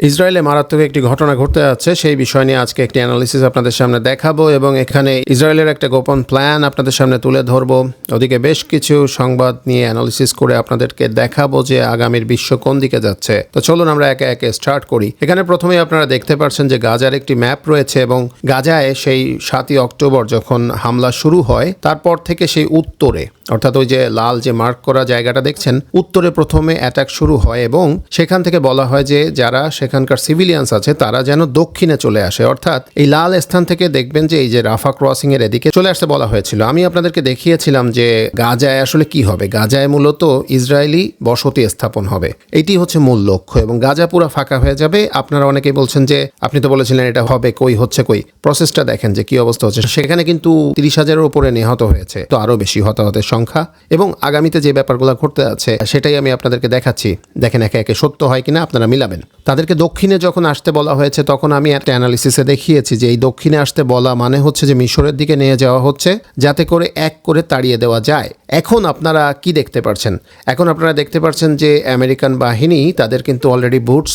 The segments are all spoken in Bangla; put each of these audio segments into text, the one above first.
ইসরায়েলে মারাত্মক একটি ঘটনা ঘটতে যাচ্ছে। সেই বিষয় নিয়ে আজকে একটি অ্যানালিসিস আপনাদের সামনে দেখাবো এবং এখানে ইসরায়েলের একটা গোপন প্ল্যান আপনাদের সামনে তুলে ধরবো। ওদিকে বেশ কিছু সংবাদ নিয়ে অ্যানালিসিস করে আপনাদেরকে দেখাবো যে আগামীর বিশ্ব কোন দিকে যাচ্ছে। তো চলুন আমরা একে একে স্টার্ট করি। এখানে প্রথমেই আপনারা দেখতে পাচ্ছেন যে গাজার একটি ম্যাপ রয়েছে এবং গাজায় সেই সাতই অক্টোবর যখন হামলা শুরু হয়, তারপর থেকে সেই উত্তরে অর্থাৎ ওই যে লাল যে মার্ক করা জায়গাটা দেখছেন, উত্তরে প্রথমে অ্যাটাক শুরু হয় এবং সেখান থেকে বলা হয় যে যারা সেখানকার সিভিলিয়ানস আছে, তারা যেন দক্ষিণে চলে আসে। অর্থাৎ এই লাল স্থান থেকে দেখবেন যে এই যে রাফা ক্রসিং এর এদিকে চলে আসতে বলা হয়েছিল। আমি আপনাদেরকে দেখিয়েছিলাম যে গাজায় আসলে কি হবে। গাজায় মূলত ইসরায়েলি বসতি স্থাপন হবে। এটি হচ্ছে মূল লক্ষ্য এবং গাজা পুরো ফাঁকা হয়ে যাবে। আপনারা অনেকেই বলছেন যে, আপনি তো বলেছিলেন এটা হবে, কই হচ্ছে কই? প্রসেসটা দেখেন যে কি অবস্থা হচ্ছে। সেখানে কিন্তু তিরিশ হাজারের উপরে নিহত হয়েছে। তো আরও বেশি হতাহতের সংখ্যা এবং আগামীতে যে ব্যাপারগুলো ঘটতে আছে, সেটাই আমি আপনাদেরকে দেখাচ্ছি। দেখেন একে একে সত্য হয় কিনা আপনারা মিলাবেন। তাদেরকে দক্ষিণে যখন আসতে বলা হয়েছে, তখন আমি একটা অ্যানালিসিসে দেখিয়েছি যে এই দক্ষিণে আসতে বলা মানে হচ্ছে যে মিশরের দিকে নিয়ে যাওয়া হচ্ছে, যাতে করে এক করে তাড়িয়ে দেওয়া যায়। এখন আপনারা কি দেখতে পাচ্ছেন এখন আপনারা দেখতে পাচ্ছেন যে আমেরিকান বাহিনী তাদের কিন্তু অলরেডি বুটস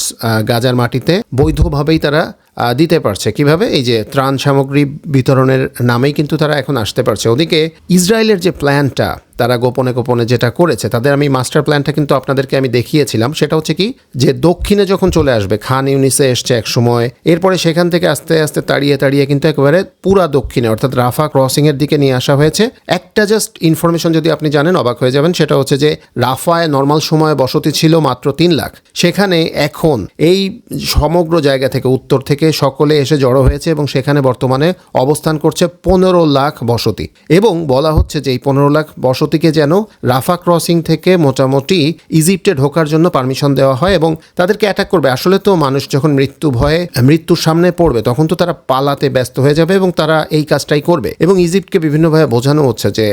গাজার মাটিতে বৈধভাবেই তারা দিতে পারছে। কীভাবে? এই যে ত্রাণ সামগ্রী বিতরণের নামেই কিন্তু তারা এখন আসতে পারছে। ওদিকে ইসরায়েলের যে প্ল্যানটা তারা গোপনে গোপনে যেটা করেছে, তাদের আমি মাস্টার প্ল্যানটা কিন্তু আপনাদেরকে আমি দেখিয়েছিলাম। সেটা হচ্ছে কি, যে দক্ষিণে যখন চলে আসবে, খান ইউনিসে এসছে এক সময়, এরপরে সেখান থেকে আস্তে আস্তে তাড়িয়ে তাড়িয়ে কিন্তু একেবারে পুরা দক্ষিণে, অর্থাৎ রাফা ক্রসিং এর দিকে নিয়ে আসা হয়েছে। একটা জাস্ট ইনফরমেশন যদি আপনি জানেন, অবাক হয়ে যাবেন, সেটা হচ্ছে যে রাফায় নর্মাল সময়ে বসতি ছিল মাত্র তিন লাখ। সেখানে এখন এই সমগ্র জায়গা থেকে উত্তর থেকে সকলে এসে জড়ো হয়েছে এবং সেখানে বর্তমানে অবস্থান করছে পনেরো লাখ বসতি। এবং বলা হচ্ছে যে এই পনেরো লাখ বসতিকে যেন রাফা ক্রসিং থেকে মোটামুটি ইজিপ্টে ঢোকার জন্য পারমিশন দেওয়া হয় এবং তাদেরকে অ্যাটাক করবে। আসলে তো মানুষ যখন মৃত্যু ভয়ে, মৃত্যুর সামনে পড়বে, তখন তো তারা পালাতে ব্যস্ত হয়ে যাবে এবং তারা এই কাজটাই করবে। এবং ইজিপ্টকে বিভিন্নভাবে বোঝানো হচ্ছে যে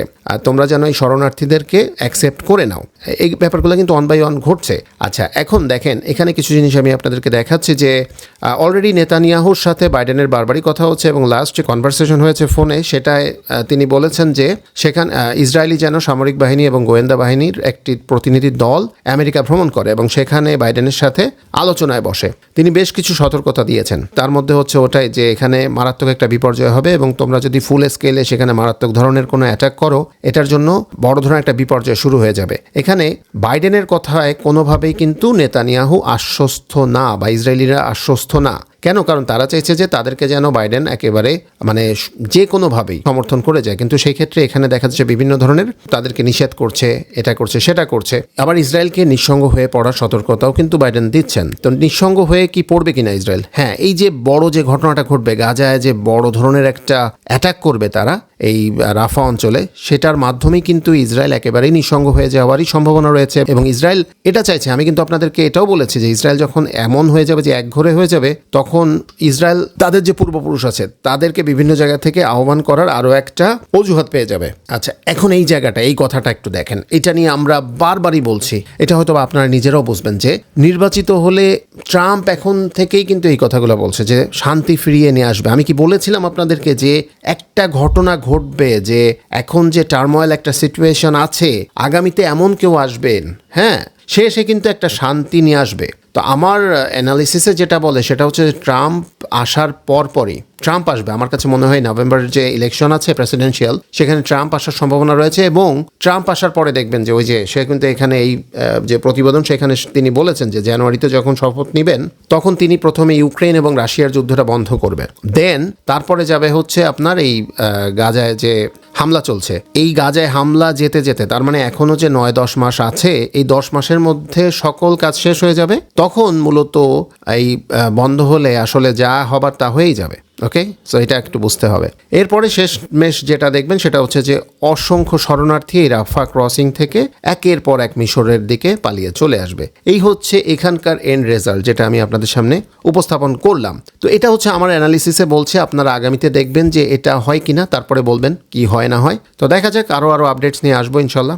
তোমরা যেন এই শরণার্থীদেরকে অ্যাকসেপ্ট করে নাও। এই ব্যাপারগুলো কিন্তু অন বাই অন ঘটছে। আচ্ছা এখন দেখেন, এখানে কিছু জিনিস আমি আপনাদেরকে দেখাচ্ছি যে অলরেডি নেতানিয়াহুর সাথে বাইডেনের বারবারই কথা হচ্ছে এবং লাস্ট যে কনভারসেশন হয়েছে ফোনে সেটায় তিনি বলেছেন যে, সেখানে ইসরায়েলি যেন সামরিক বাহিনী এবং গোয়েন্দা বাহিনীর একটি প্রতিনিধি দল আমেরিকা ভ্রমণ করে এবং সেখানে বাইডেনের সাথে আলোচনায় বসে। তিনি বেশ কিছু সতর্কতা দিয়েছেন। তার মধ্যে হচ্ছে ওটাই যে এখানে মারাত্মক একটা বিপর্যয় হবে এবং তোমরা যদি ফুল স্কেলে সেখানে মারাত্মক ধরনের কোনো অ্যাটাক করো, এটার জন্য বড় ধরনের একটা বিপর্যয় শুরু হয়ে যাবে। এখানে বাইডেনের কথায় কোনোভাবেই কিন্তু নেতানিয়াহু আশ্বস্ত না বা ইসরায়েলিরা আশ্বস্ত না। কেন? কারণ তারা চাইছে যে তাদেরকে যেন বাইডেন একেবারে মানে যে কোনোভাবেই সমর্থন করে যায়। কিন্তু সেই ক্ষেত্রে এখানে দেখা যাচ্ছে বিভিন্ন ধরনের তাদেরকে নিষেধ করছে, এটা করছে, সেটা করছে। আবার ইসরায়েলকে নিঃসঙ্গ হয়ে পড়ার সতর্কতাও কিন্তু বাইডেন দিচ্ছেন। তো নিঃসঙ্গ হয়ে কি পড়বে কিনা ইসরায়েল? হ্যাঁ এই যে বড় যে ঘটনাটা ঘটবে, গাজায় যে বড় ধরনের একটা অ্যাটাক করবে তারা এই রাফা অঞ্চলে, সেটার মাধ্যমেই কিন্তু ইসরায়েল একেবারেই নিঃসঙ্গ হয়ে যাওয়ারই সম্ভাবনা রয়েছে এবং ইসরায়েল এটা চাইছে। আমি কিন্তু আপনাদেরকে এটাও বলেছি যে ইসরায়েল যখন এমন হয়ে যাবে যে একঘরে হয়ে যাবে, তখন ইসরায়েল তাদের যে পূর্বপুরুষ আছে, তাদেরকে বিভিন্ন জায়গা থেকে আহ্বান করার আরও একটা অজুহাত পেয়ে যাবে। আচ্ছা এখন এই জায়গাটা, এই কথাটা একটু দেখেন। এটা নিয়ে আমরা বারবারই বলছি, এটা হয়তো আপনারা নিজেরাও বুঝবেন যে নির্বাচিত হলে ট্রাম্প এখন থেকেই কিন্তু এই কথাগুলো বলছে যে শান্তি ফিরিয়ে নিয়ে আসবে। আমি কি বলেছিলাম আপনাদেরকে যে একটা ঘটনা ঘটবে যে এখন যে টার্ময়েল একটা সিচুয়েশন আছে, আগামীতে এমন কেউ আসবেন হ্যাঁ? সে সে কিন্তু একটা শান্তি নিয়ে আসবে। তো আমার অ্যানালিসিসে যেটা বলে সেটা হচ্ছে ট্রাম্প আসার পর পরই, ট্রাম্প আসবে, আমার কাছে মনে হয় নভেম্বরের যে ইলেকশন আছে প্রেসিডেন্সিয়াল সেখানে ট্রাম্প আসার সম্ভাবনা রয়েছে এবং ট্রাম্প আসার পরে দেখবেন যে ওই যে সে কিন্তু এখানে এই যে প্রতিবেদন সেখানে তিনি বলেছেন যে জানুয়ারিতে যখন শপথ নেবেন, তখন তিনি প্রথমে ইউক্রেন এবং রাশিয়ার যুদ্ধটা বন্ধ করবেন। দেন তারপরে যাবে হচ্ছে আপনার এই গাজায় যে হামলা চলছে। এই গাজায় হামলা যেতে যেতে, তার মানে এখনও যে নয়, দশ মাস আছে, এই দশ মাসের মধ্যে সকল কাজ শেষ হয়ে যাবে? তখন মূলত এই বন্ধ হলে আসলে যা হবার তা হয়েই যাবে। ওকে সো এটা একটু বুঝতে হবে। এরপরে শেষ মেশ যেটা দেখবেন, সেটা হচ্ছে যে অসংখ্য শরণার্থী এই রাফা ক্রসিং থেকে একের পর এক মিশরের দিকে পালিয়ে চলে আসবে। এই হচ্ছে এখানকার এন্ড রেজাল্ট যেটা আমি আপনাদের সামনে উপস্থাপন করলাম। তো এটা হচ্ছে আমার অ্যানালিসিসে বলছে, আপনারা আগামীতে দেখবেন যে এটা হয় কিনা, তারপরে বলবেন কি হয় না হয়। তো দেখা যাক আরও আরও আপডেটস নিয়ে আসব ইনশাল্লাহ